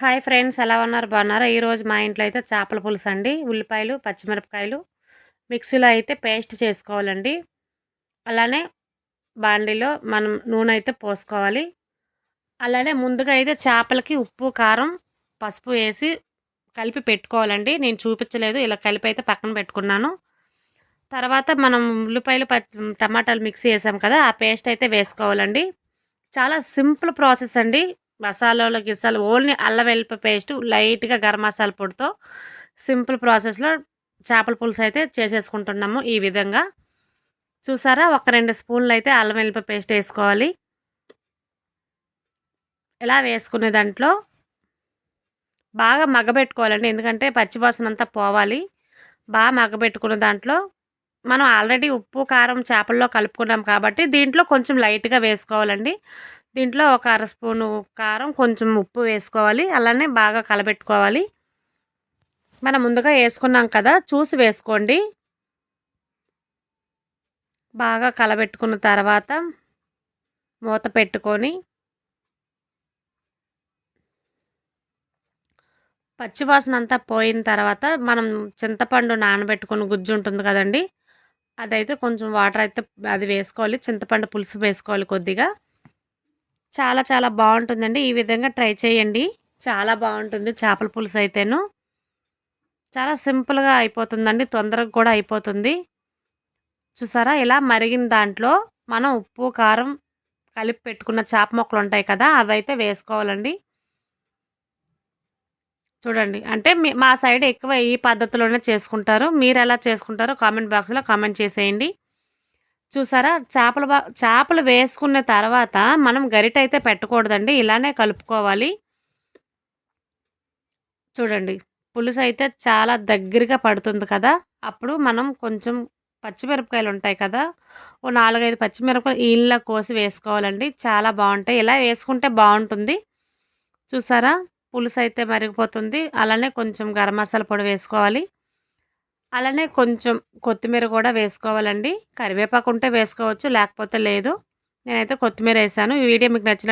Hi friends ఎలా ఉన్నారు? బాగున్నారా? ఈరోజు మా ఇంట్లో అయితే చేపల పులుసు అండి. ఉల్లిపాయలు పచ్చిమిరపకాయలు మిక్సీలో అయితే పేస్ట్ చేసుకోవాలండి. అలానే బాండీలో మనం నూనె అయితే పోసుకోవాలి. అలానే ముందుగా అయితే చేపలకి ఉప్పు కారం పసుపు వేసి కలిపి పెట్టుకోవాలండి. నేను చూపించలేదు ఇలా కలిపి అయితే పక్కన పెట్టుకున్నాను. తర్వాత మనం ఉల్లిపాయలు టమాటాలు మిక్సీ వేసాం కదా ఆ పేస్ట్ అయితే వేసుకోవాలండి. చాలా సింపుల్ ప్రాసెస్ అండి. మసాలాలు గిసాలు ఓన్లీ అల్లం వెల్లిపాయ పేస్ట్ లైట్గా గరం మసాలా పొడితో సింపుల్ ప్రాసెస్లో చేపల పులుసు అయితే చేసేసుకుంటున్నాము ఈ విధంగా. చూసారా? ఒక రెండు స్పూన్లు అయితే అల్లం వెల్లిపాయ పేస్ట్ వేసుకోవాలి. ఇలా వేసుకునే దాంట్లో బాగా మగ్గబెట్టుకోవాలండి. ఎందుకంటే పచ్చివాసన అంతా పోవాలి. బాగా మగ్గబెట్టుకున్న దాంట్లో మనం ఆల్రెడీ ఉప్పు కారం చేపల్లో కలుపుకున్నాం కాబట్టి దీంట్లో కొంచెం లైట్గా వేసుకోవాలండి. దీంట్లో ఒక అర స్పూను కారం కొంచెం ఉప్పు వేసుకోవాలి. అలానే బాగా కలబెట్టుకోవాలి. మనం ముందుగా వేసుకున్నాం కదా చూసి వేసుకోండి. బాగా కలబెట్టుకున్న తర్వాత మూత పెట్టుకొని పచ్చివాసన అంతా పోయిన తర్వాత మనం చింతపండు నానబెట్టుకుని గుజ్జు ఉంటుంది కదండి అదైతే కొంచెం వాటర్ అయితే అది వేసుకోవాలి. చింతపండు పులుసు వేసుకోవాలి కొద్దిగా. చాలా చాలా బాగుంటుందండి. ఈ విధంగా ట్రై చేయండి. చాలా బాగుంటుంది చేపల పులుసు అయితేను. చాలా సింపుల్గా అయిపోతుందండి. తొందరగా కూడా అయిపోతుంది. చూసారా? ఇలా మరిగిన దాంట్లో మనం ఉప్పు కారం కలిపి పెట్టుకున్న చేప మొక్కలు ఉంటాయి కదా అవి అయితే వేసుకోవాలండి. చూడండి. అంటే మా సైడ్ ఎక్కువ ఈ పద్ధతిలోనే చేసుకుంటారు. మీరు ఎలా చేసుకుంటారో కామెంట్ బాక్స్లో కామెంట్ చేసేయండి. చూసారా? చేపలు బా చేపలు వేసుకున్న తర్వాత మనం గరిట అయితే పెట్టకూడదండి. ఇలానే కలుపుకోవాలి. చూడండి పులుసు అయితే చాలా దగ్గరగా పడుతుంది కదా? అప్పుడు మనం కొంచెం పచ్చిమిరపకాయలు ఉంటాయి కదా? ఓ నాలుగైదు పచ్చిమిరపకాయలు ఈళ్ళ కోసి వేసుకోవాలండి. చాలా బాగుంటాయి. ఇలా వేసుకుంటే బాగుంటుంది. చూసారా? పులుసు అయితే మరిగిపోతుంది. అలానే కొంచెం గరం మసాలా పొడి వేసుకోవాలి. అలానే కొంచెం కొత్తిమీర కూడా వేసుకోవాలండి. కరివేపాకు ఉంటే వేసుకోవచ్చు లేకపోతే లేదు. నేనైతే కొత్తిమీర వేసాను. ఈ వీడియో మీకు నచ్చిన